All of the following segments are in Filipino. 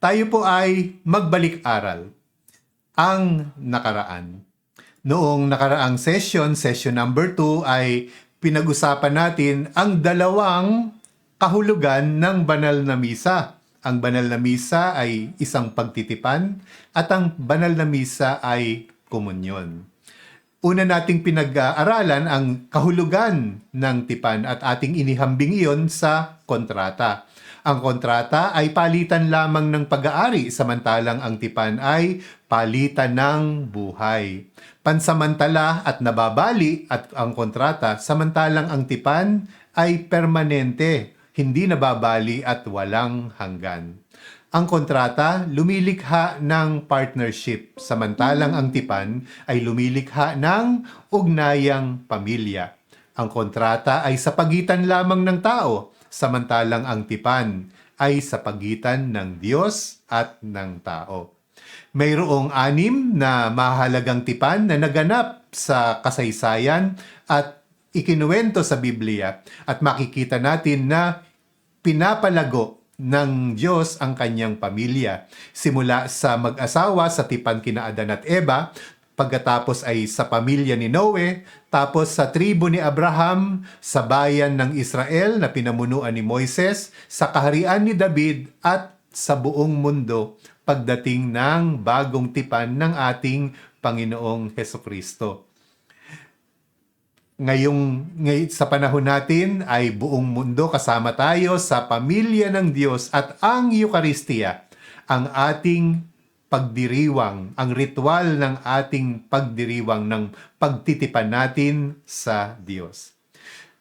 tayo po ay magbalik-aral ang nakaraan. Noong nakaraang session, session number 2, ay pinag-usapan natin ang dalawang kahulugan ng banal na misa. Ang banal na misa ay isang pagtitipan at ang banal na misa ay komunyon. Una nating pinag-aaralan ang kahulugan ng tipan at ating inihambing iyon sa kontrata. Ang kontrata ay palitan lamang ng pag-aari samantalang ang tipan ay palitan ng buhay. Pansamantala at nababali at ang kontrata samantalang ang tipan ay permanente, hindi nababali at walang hanggan. Ang kontrata lumilikha ng partnership, samantalang ang tipan ay lumilikha ng ugnayang pamilya. Ang kontrata ay sa pagitan lamang ng tao, samantalang ang tipan ay sa pagitan ng Diyos at ng tao. Mayroong anim na mahalagang tipan na naganap sa kasaysayan at ikinuwento sa Biblia at makikita natin na pinapalago ng Diyos ang kanyang pamilya. Simula sa mag-asawa sa tipan kina Adan at Eva, pagkatapos ay sa pamilya ni Noe, tapos sa tribo ni Abraham, sa bayan ng Israel na pinamunuan ni Moises, sa kaharian ni David at sa buong mundo pagdating ng bagong tipan ng ating Panginoong Heso Kristo ngayong ngay, sa panahon natin ay buong mundo kasama tayo sa pamilya ng Diyos at ang Eucharistia, ang ating pagdiriwang, ang ritual ng ating pagdiriwang ng pagtitipan natin sa Diyos.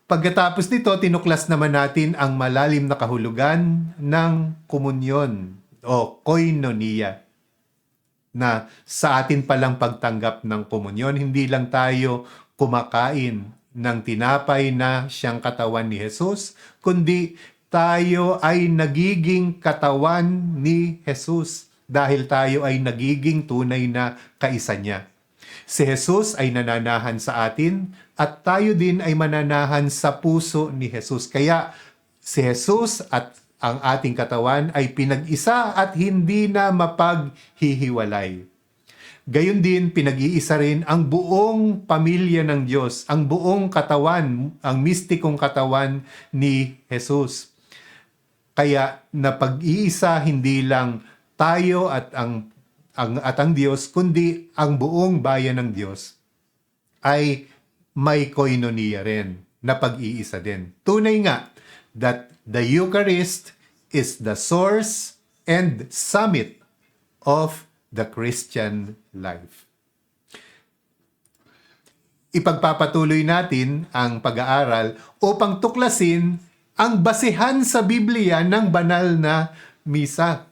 Pagkatapos nito, tinuklas naman natin ang malalim na kahulugan ng komunyon o koinonia na sa atin palang pagtanggap ng komunyon, hindi lang tayo kumakain ng tinapay na siyang katawan ni Jesus, kundi tayo ay nagiging katawan ni Jesus dahil tayo ay nagiging tunay na kaisa niya. Si Jesus ay nananahan sa atin at tayo din ay mananahan sa puso ni Jesus. Kaya si Jesus at ang ating katawan ay pinag-isa at hindi na mapaghihiwalay. Gayon din, pinag-iisa rin ang buong pamilya ng Diyos, ang buong katawan, ang mistikong katawan ni Jesus. Kaya na pag-iisa hindi lang tayo at ang, ang at ang Diyos, kundi ang buong bayan ng Diyos ay may koinonia rin na pag-iisa din. Tunay nga that the Eucharist is the source and summit of the Christian life. Ipagpapatuloy natin ang pag-aaral upang tuklasin ang basihan sa Biblia ng banal na misa.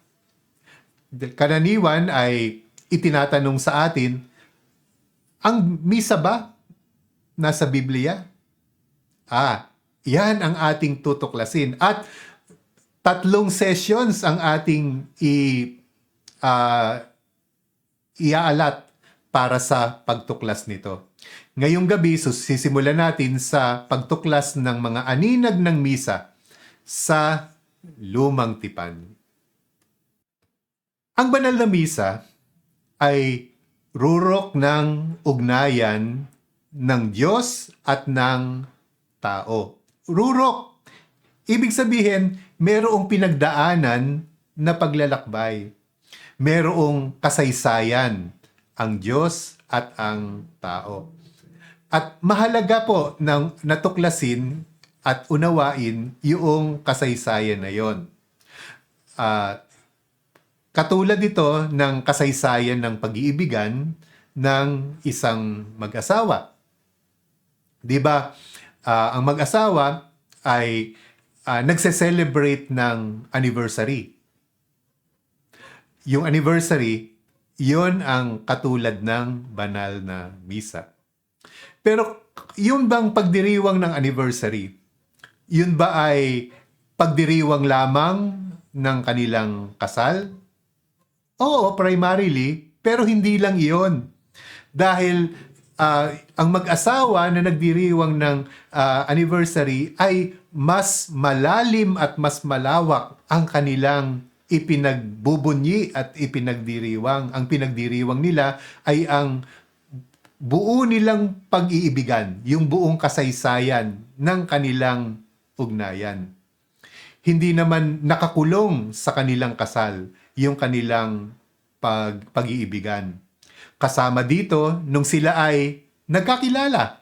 Kananiwan ay itinatanong sa atin, ang misa ba nasa Biblia? Ah, yan ang ating tutuklasin. At tatlong sessions ang ating i, uh, iaalat para sa pagtuklas nito. Ngayong gabi, sisimulan natin sa pagtuklas ng mga aninag ng misa sa lumang tipan. Ang banal na misa ay rurok ng ugnayan ng Diyos at ng tao. Rurok. Ibig sabihin, merong pinagdaanan na paglalakbay merong kasaysayan ang Diyos at ang tao. At mahalaga po ng natuklasin at unawain yung kasaysayan na yon. Uh, katulad ito ng kasaysayan ng pag-iibigan ng isang mag-asawa. 'Di ba? Uh, ang mag-asawa ay uh, nagse-celebrate ng anniversary yung anniversary, yon ang katulad ng banal na misa. Pero yun bang pagdiriwang ng anniversary, yun ba ay pagdiriwang lamang ng kanilang kasal? Oo, primarily, pero hindi lang iyon. Dahil uh, ang mag-asawa na nagdiriwang ng uh, anniversary ay mas malalim at mas malawak ang kanilang ipinagbubunyi at ipinagdiriwang. Ang pinagdiriwang nila ay ang buo nilang pag-iibigan, yung buong kasaysayan ng kanilang ugnayan. Hindi naman nakakulong sa kanilang kasal yung kanilang pag pag-iibigan. Kasama dito nung sila ay nagkakilala.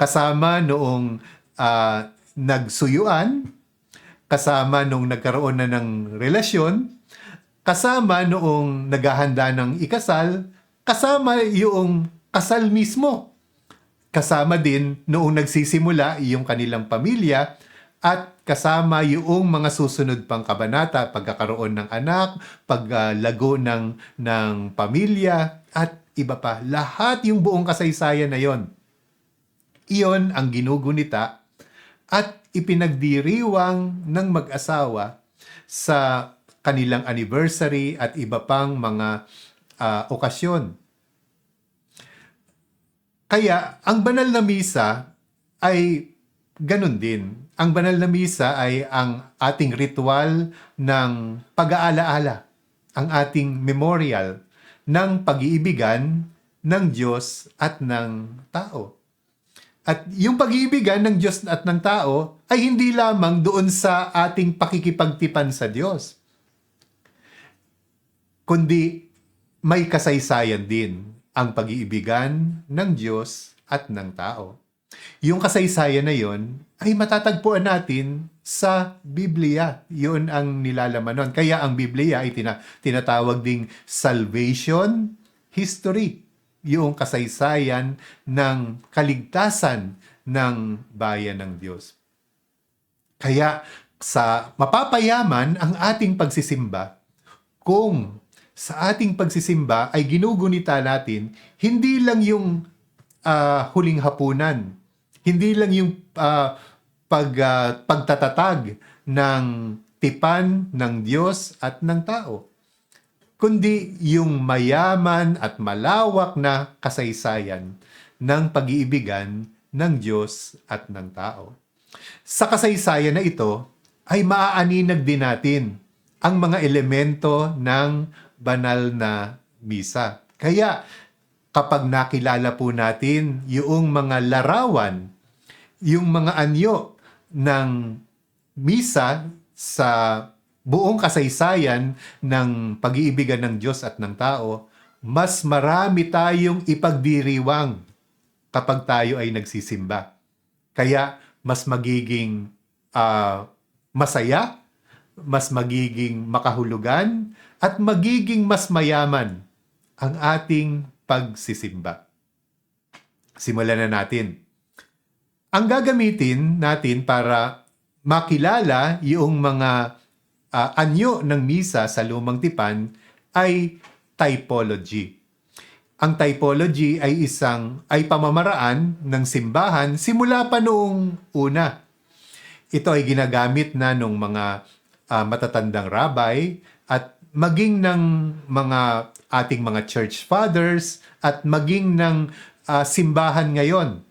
Kasama noong ah, nagsuyuan, kasama nung nagkaroon na ng relasyon, kasama noong naghahanda ng ikasal, kasama yung kasal mismo. Kasama din noong nagsisimula yung kanilang pamilya at kasama yung mga susunod pang kabanata, pagkakaroon ng anak, paglago ng, ng pamilya, at iba pa. Lahat yung buong kasaysayan na yon. Iyon ang ginugunita at ipinagdiriwang ng mag-asawa sa kanilang anniversary at iba pang mga ah, okasyon. Kaya ang banal na misa ay ganun din. Ang banal na misa ay ang ating ritual ng pag-aalaala, ang ating memorial ng pag-iibigan ng Diyos at ng tao. At yung pag-iibigan ng Diyos at ng tao ay hindi lamang doon sa ating pakikipagtipan sa Diyos, kundi may kasaysayan din ang pag-iibigan ng Diyos at ng tao. Yung kasaysayan na yon ay matatagpuan natin sa Biblia. Yun ang nilalaman nun. Kaya ang Biblia ay tina- tinatawag ding salvation history. Yung kasaysayan ng kaligtasan ng bayan ng Diyos. Kaya sa mapapayaman ang ating pagsisimba kung sa ating pagsisimba ay ginugunita natin hindi lang yung ah, huling hapunan, hindi lang yung ah, pag, ah, pagtatatag ng tipan ng Diyos at ng tao, kundi yung mayaman at malawak na kasaysayan ng pag-iibigan ng Diyos at ng tao. Sa kasaysayan na ito ay maaaninag din natin ang mga elemento ng banal na misa. Kaya kapag nakilala po natin yung mga larawan, yung mga anyo ng misa sa buong kasaysayan ng pag-iibigan ng Diyos at ng tao, mas marami tayong ipagdiriwang kapag tayo ay nagsisimba. Kaya mas magiging ah, masaya, mas magiging makahulugan, at magiging mas mayaman ang ating pagsisimba. Simulan na natin. Ang gagamitin natin para makilala yung mga ah, anyo ng misa sa lumang tipan ay typology. Ang typology ay isang ay pamamaraan ng simbahan simula pa noong una. Ito ay ginagamit na ng mga ah, matatandang rabbi at maging ng mga ating mga church fathers at maging ng ah, simbahan ngayon.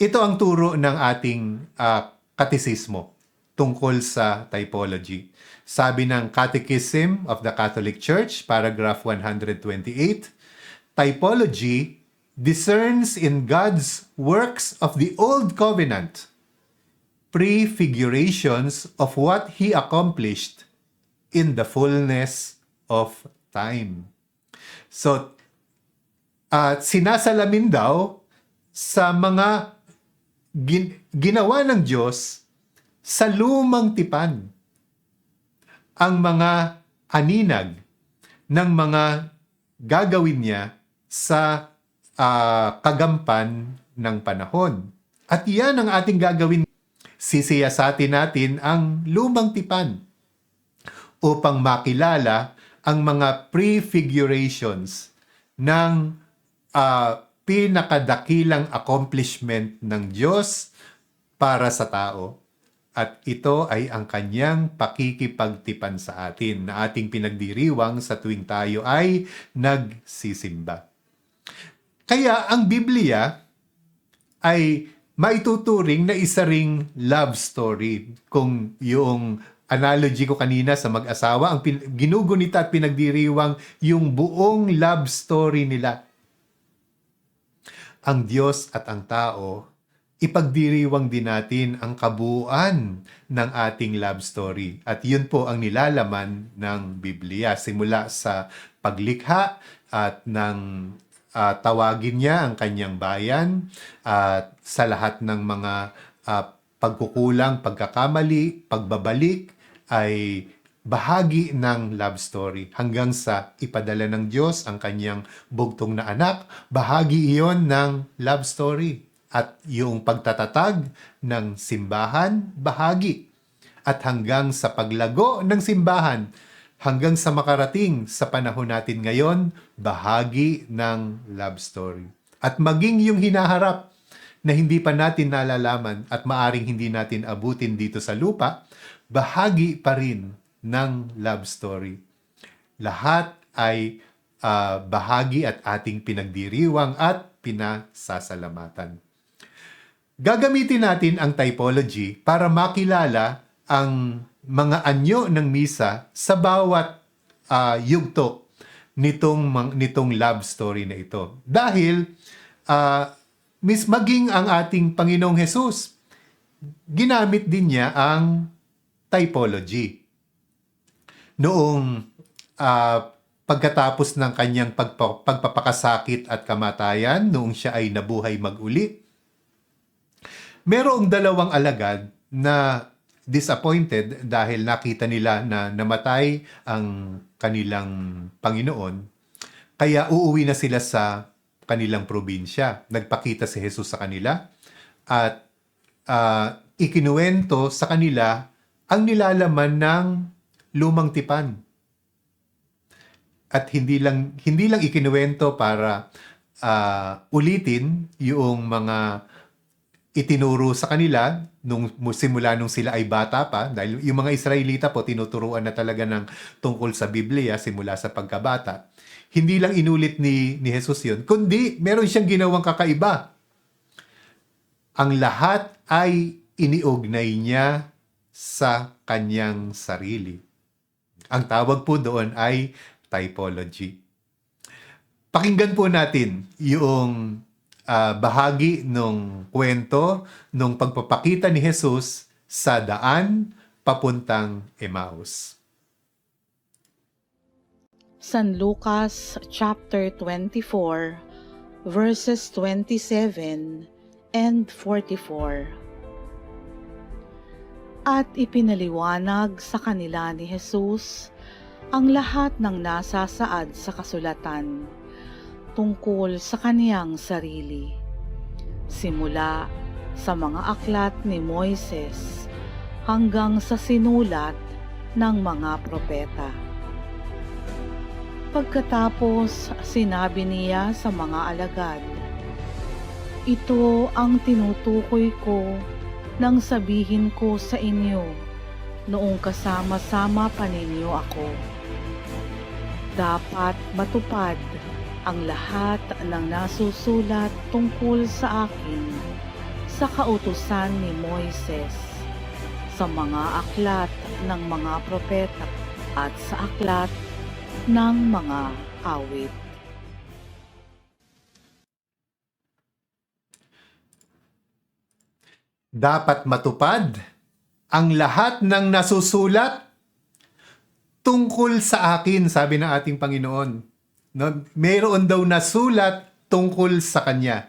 Ito ang turo ng ating ah, katisismo tungkol sa typology. Sabi ng Catechism of the Catholic Church, paragraph 128, typology discerns in God's works of the Old Covenant prefigurations of what He accomplished in the fullness of time. So, at sinasalamin daw sa mga gin- ginawa ng Diyos sa lumang tipan ang mga aninag ng mga gagawin niya sa ah, kagampan ng panahon. At yan ang ating gagawin. Sisiyasatin natin ang lumang tipan upang makilala ang mga prefigurations ng ah, pinakadakilang accomplishment ng Diyos para sa tao. At ito ay ang kanyang pakikipagtipan sa atin na ating pinagdiriwang sa tuwing tayo ay nagsisimba. Kaya ang Biblia ay maituturing na isa ring love story kung yung analogy ko kanina sa mag-asawa, ang ginugunita at pinagdiriwang yung buong love story nila. Ang Diyos at ang tao, ipagdiriwang din natin ang kabuuan ng ating love story. At yun po ang nilalaman ng Biblia. Simula sa paglikha at ng ah, tawagin niya ang kanyang bayan at sa lahat ng mga ah, pagkukulang, pagkakamali, pagbabalik ay bahagi ng love story hanggang sa ipadala ng Diyos ang kanyang bugtong na anak. Bahagi iyon ng love story. At yung pagtatatag ng simbahan, bahagi. At hanggang sa paglago ng simbahan, hanggang sa makarating sa panahon natin ngayon, bahagi ng love story. At maging yung hinaharap na hindi pa natin nalalaman at maaring hindi natin abutin dito sa lupa, bahagi pa rin ng love story. Lahat ay ah, bahagi at ating pinagdiriwang at pinasasalamatan. Gagamitin natin ang typology para makilala ang mga anyo ng misa sa bawat ah, yugto nitong nitong love story na ito. Dahil ah, mis maging ang ating Panginoong Hesus ginamit din niya ang typology. Noong ah, pagkatapos ng kanyang pagpa- pagpapakasakit at kamatayan, noong siya ay nabuhay mag-uli, merong dalawang alagad na disappointed dahil nakita nila na namatay ang kanilang Panginoon. Kaya uuwi na sila sa kanilang probinsya. Nagpakita si Jesus sa kanila at ah, ikinuwento sa kanila ang nilalaman ng lumang tipan. At hindi lang hindi lang ikinuwento para ah, ulitin yung mga itinuro sa kanila nung mu- simula nung sila ay bata pa dahil yung mga Israelita po tinuturuan na talaga ng tungkol sa Biblia simula sa pagkabata. Hindi lang inulit ni ni Jesus 'yon, kundi meron siyang ginawang kakaiba. Ang lahat ay iniugnay niya sa kanyang sarili. Ang tawag po doon ay typology. Pakinggan po natin yung ah, bahagi ng kwento ng pagpapakita ni Jesus sa daan papuntang Emmaus. San Lucas chapter 24 verses 27 and 44 At ipinaliwanag sa kanila ni Jesus ang lahat ng nasa saad sa kasulatan tungkol sa kaniyang sarili. Simula sa mga aklat ni Moises hanggang sa sinulat ng mga propeta. Pagkatapos, sinabi niya sa mga alagad, Ito ang tinutukoy ko nang sabihin ko sa inyo noong kasama-sama pa ninyo ako. Dapat matupad ang lahat ng nasusulat tungkol sa akin sa kautusan ni Moises, sa mga aklat ng mga propeta at sa aklat ng mga awit. Dapat matupad ang lahat ng nasusulat tungkol sa akin, sabi ng ating Panginoon. No, mayroon daw nasulat tungkol sa Kanya.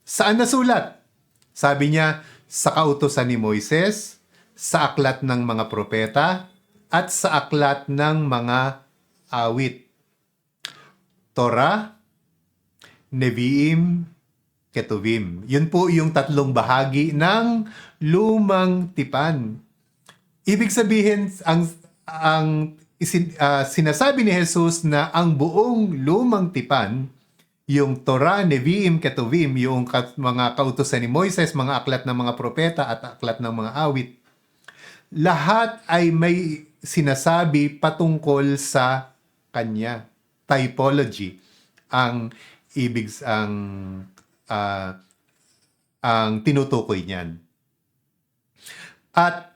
Saan nasulat? Sabi niya, sa kautosan ni Moises, sa aklat ng mga propeta, at sa aklat ng mga awit. Torah, Nevi'im, Ketuvim. Yun po yung tatlong bahagi ng lumang tipan. Ibig sabihin, ang, ang isin, ah, sinasabi ni Jesus na ang buong lumang tipan, yung Torah, Nevi'im, Ketuvim, yung kat- mga kautosan ni Moises, mga aklat ng mga propeta at aklat ng mga awit, lahat ay may sinasabi patungkol sa kanya. Typology ang ibig ang ah, ang tinutukoy niyan. At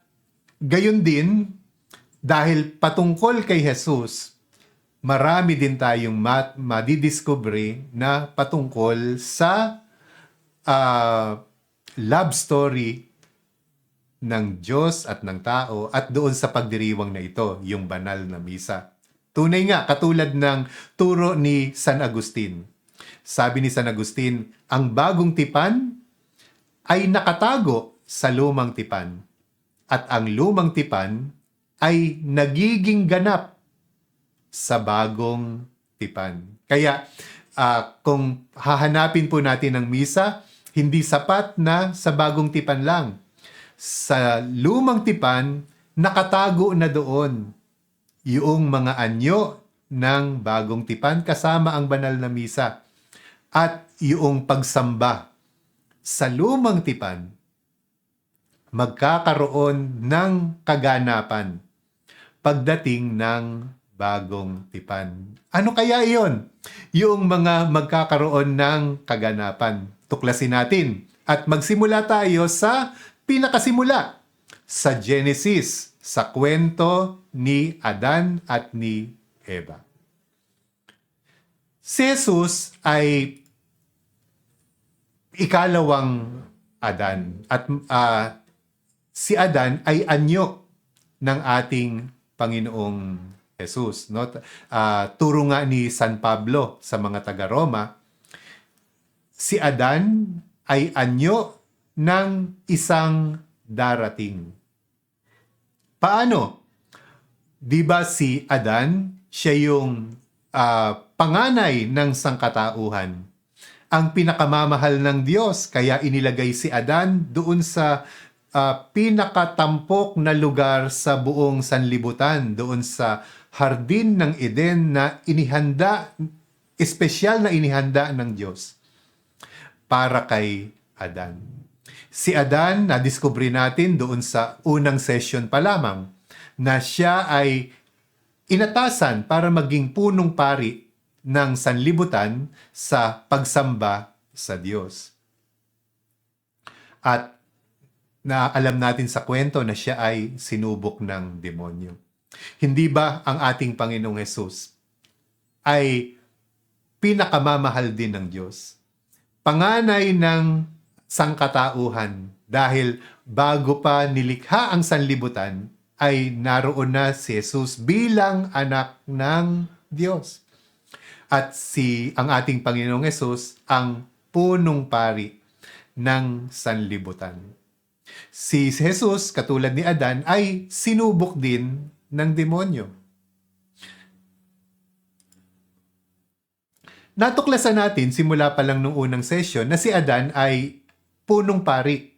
gayon din dahil patungkol kay Jesus, marami din tayong mat- madidiscovery na patungkol sa ah, love story ng Diyos at ng tao at doon sa pagdiriwang na ito, yung banal na misa. Tunay nga, katulad ng turo ni San Agustin. Sabi ni San Agustin, ang bagong tipan ay nakatago sa lumang tipan at ang lumang tipan ay nagiging ganap sa bagong tipan. Kaya ah, kung hahanapin po natin ang misa, hindi sapat na sa bagong tipan lang. Sa lumang tipan, nakatago na doon yung mga anyo ng bagong tipan kasama ang banal na misa at yung pagsamba sa lumang tipan magkakaroon ng kaganapan pagdating ng bagong tipan. Ano kaya iyon? Yung mga magkakaroon ng kaganapan. Tuklasin natin at magsimula tayo sa pinakasimula sa Genesis, sa kwento ni Adan at ni Eva. Si Jesus ay ikalawang Adan at ah, si Adan ay anyo ng ating Panginoong Jesus. No? Ah, turo nga ni San Pablo sa mga taga-Roma, si Adan ay anyo ng isang darating. Paano? Di ba si Adan, siya yung ah, panganay ng sangkatauhan ang pinakamamahal ng Diyos. Kaya inilagay si Adan doon sa ah, pinakatampok na lugar sa buong sanlibutan, doon sa hardin ng Eden na inihanda, espesyal na inihanda ng Diyos para kay Adan. Si Adan, na-discover natin doon sa unang session pa lamang, na siya ay inatasan para maging punong pari ng sanlibutan sa pagsamba sa Diyos. At na alam natin sa kwento na siya ay sinubok ng demonyo. Hindi ba ang ating Panginoong Hesus ay pinakamamahal din ng Diyos? Panganay ng sangkatauhan dahil bago pa nilikha ang sanlibutan ay naroon na si Jesus bilang anak ng Diyos at si ang ating Panginoong Yesus ang punong pari ng sanlibutan. Si Jesus, katulad ni Adan, ay sinubok din ng demonyo. Natuklasan natin simula pa lang nung unang session na si Adan ay punong pari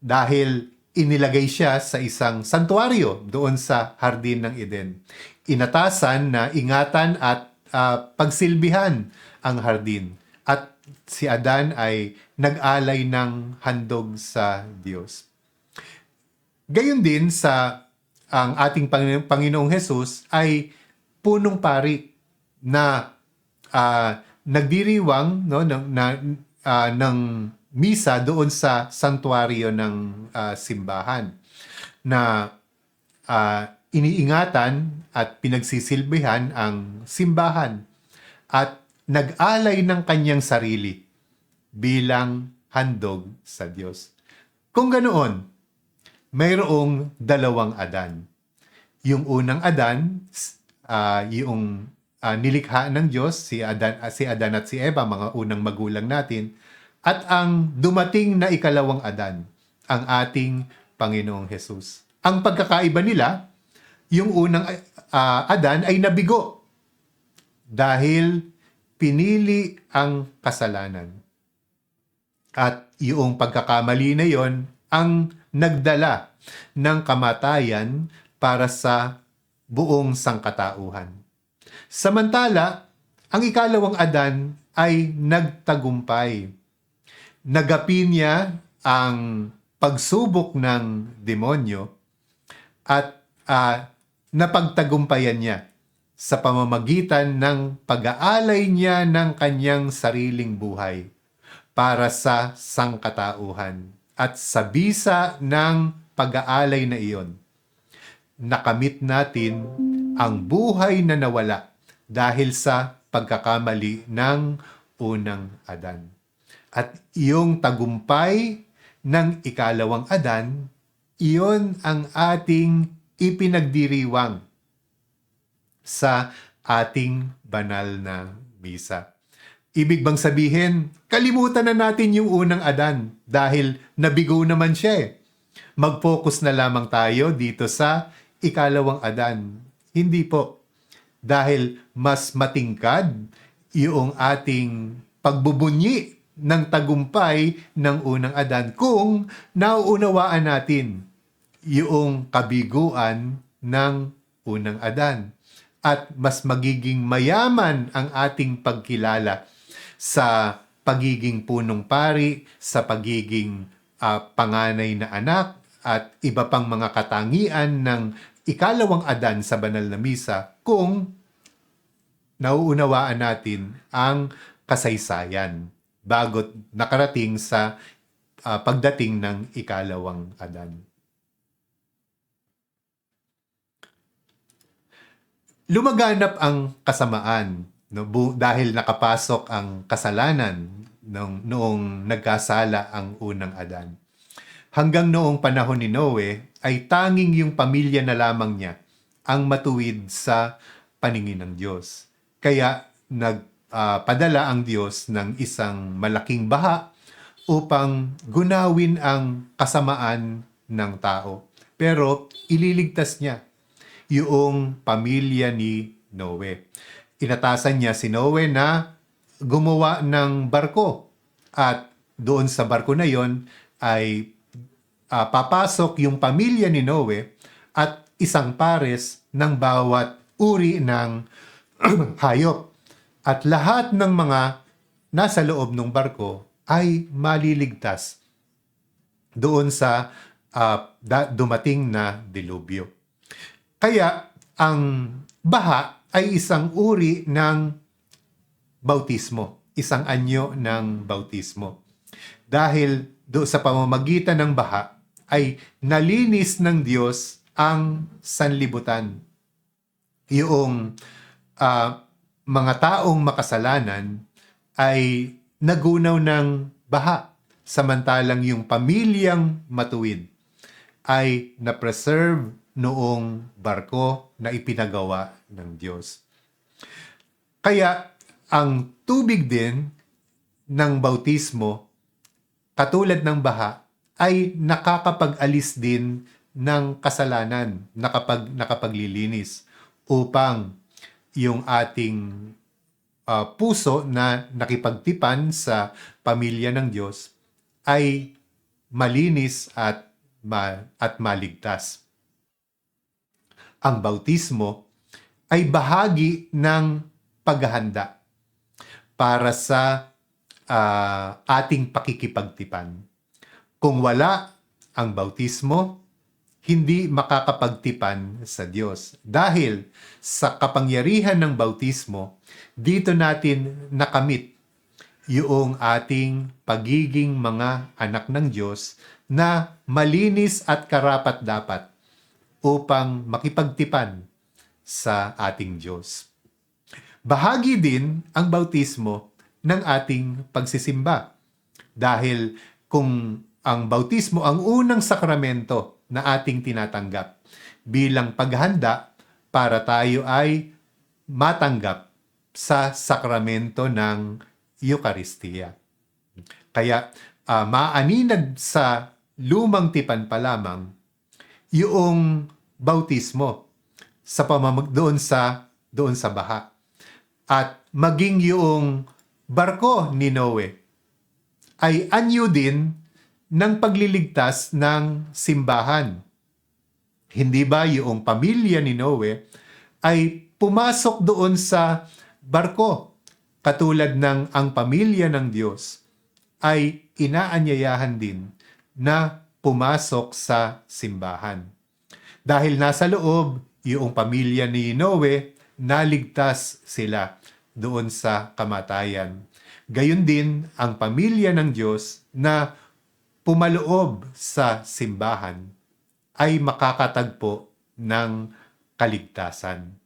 dahil inilagay siya sa isang santuario doon sa Hardin ng Eden. Inatasan na ingatan at ah, pagsilbihan ang hardin. At si Adan ay nag-alay ng handog sa Diyos. Gayon din sa ang ating Panginoong, Jesus ay punong pari na ah, nagdiriwang no ng na, ah, ng misa doon sa santuario ng ah, simbahan na ah, iniingatan at pinagsisilbihan ang simbahan at nag-alay ng kanyang sarili bilang handog sa Diyos. Kung ganoon, mayroong dalawang Adan. Yung unang Adan, ah, yung ah, nilikha ng Diyos, si Adan, ah, si Adan at si Eva, mga unang magulang natin, at ang dumating na ikalawang Adan, ang ating Panginoong Jesus. Ang pagkakaiba nila, yung unang ah, Adan ay nabigo dahil pinili ang kasalanan. At yung pagkakamali na yon ang nagdala ng kamatayan para sa buong sangkatauhan. Samantala, ang ikalawang Adan ay nagtagumpay. Nagapi niya ang pagsubok ng demonyo at ah, napagtagumpayan niya sa pamamagitan ng pag-aalay niya ng kanyang sariling buhay para sa sangkatauhan at sa bisa ng pag-aalay na iyon. nakamit natin ang buhay na nawala dahil sa pagkakamali ng unang Adan. At iyong tagumpay ng ikalawang Adan, iyon ang ating ipinagdiriwang sa ating banal na misa. Ibig bang sabihin, kalimutan na natin yung unang Adan dahil nabigo naman siya eh. Mag-focus na lamang tayo dito sa ikalawang Adan. Hindi po. Dahil mas matingkad yung ating pagbubunyi ng tagumpay ng unang Adan kung nauunawaan natin yung kabiguan ng unang Adan at mas magiging mayaman ang ating pagkilala sa pagiging punong pari, sa pagiging ah, panganay na anak at iba pang mga katangian ng ikalawang Adan sa banal na misa kung nauunawaan natin ang kasaysayan bago nakarating sa ah, pagdating ng ikalawang Adan. Lumaganap ang kasamaan no bu- dahil nakapasok ang kasalanan nung noong nagkasala ang unang Adan. Hanggang noong panahon ni Noe ay tanging yung pamilya na lamang niya ang matuwid sa paningin ng Diyos. Kaya nagpadala ang Diyos ng isang malaking baha upang gunawin ang kasamaan ng tao. Pero ililigtas niya yung pamilya ni Noe. Inatasan niya si Noe na gumawa ng barko at doon sa barko na yon ay ah, papasok yung pamilya ni Noe at isang pares ng bawat uri ng hayop. At lahat ng mga nasa loob ng barko ay maliligtas doon sa da- dumating na dilubyo. Kaya ang baha ay isang uri ng bautismo, isang anyo ng bautismo. Dahil do sa pamamagitan ng baha ay nalinis ng Diyos ang sanlibutan. Yung ah, mga taong makasalanan ay nagunaw ng baha samantalang yung pamilyang matuwid ay na-preserve noong barko na ipinagawa ng Diyos. Kaya ang tubig din ng bautismo, katulad ng baha, ay nakakapag-alis din ng kasalanan, nakapag, nakapaglilinis upang yung ating ah, puso na nakipagtipan sa pamilya ng Diyos ay malinis at ma- at maligtas. Ang bautismo ay bahagi ng paghahanda para sa ah, ating pakikipagtipan. Kung wala ang bautismo, hindi makakapagtipan sa Diyos. Dahil sa kapangyarihan ng bautismo, dito natin nakamit yung ating pagiging mga anak ng Diyos na malinis at karapat dapat upang makipagtipan sa ating Diyos. Bahagi din ang bautismo ng ating pagsisimba. Dahil kung ang bautismo ang unang sakramento na ating tinatanggap bilang paghanda para tayo ay matanggap sa sakramento ng Eucharistia. Kaya ah, maaninag sa lumang tipan pa lamang yung bautismo sa pamamag doon sa doon sa baha. At maging yung barko ni Noe ay anyo din ng pagliligtas ng simbahan. Hindi ba yung pamilya ni Noe ay pumasok doon sa barko katulad ng ang pamilya ng Diyos ay inaanyayahan din na pumasok sa simbahan. Dahil nasa loob, yung pamilya ni Noe, naligtas sila doon sa kamatayan. Gayon din ang pamilya ng Diyos na pumaloob sa simbahan ay makakatagpo ng kaligtasan.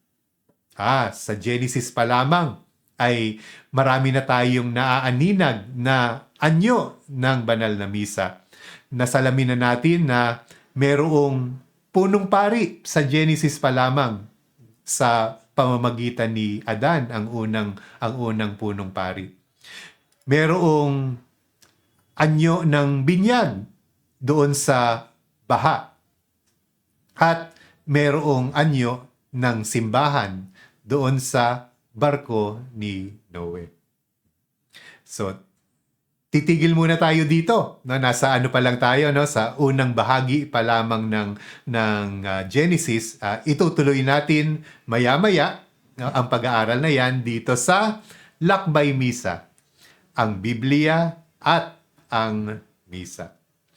Ah, sa Genesis pa lamang ay marami na tayong naaaninag na anyo ng banal na misa. Nasalamin na natin na merong punong pari sa Genesis pa lamang sa pamamagitan ni Adan ang unang ang unang punong pari. Merong anyo ng binyag doon sa baha. At merong anyo ng simbahan doon sa barko ni Noe. So, titigil muna tayo dito. No? Nasa ano pa lang tayo, no? sa unang bahagi pa lamang ng, ng ah, Genesis. Ah, itutuloy natin maya-maya no? ang pag-aaral na yan dito sa Lakbay Misa. Ang Biblia at ang Misa.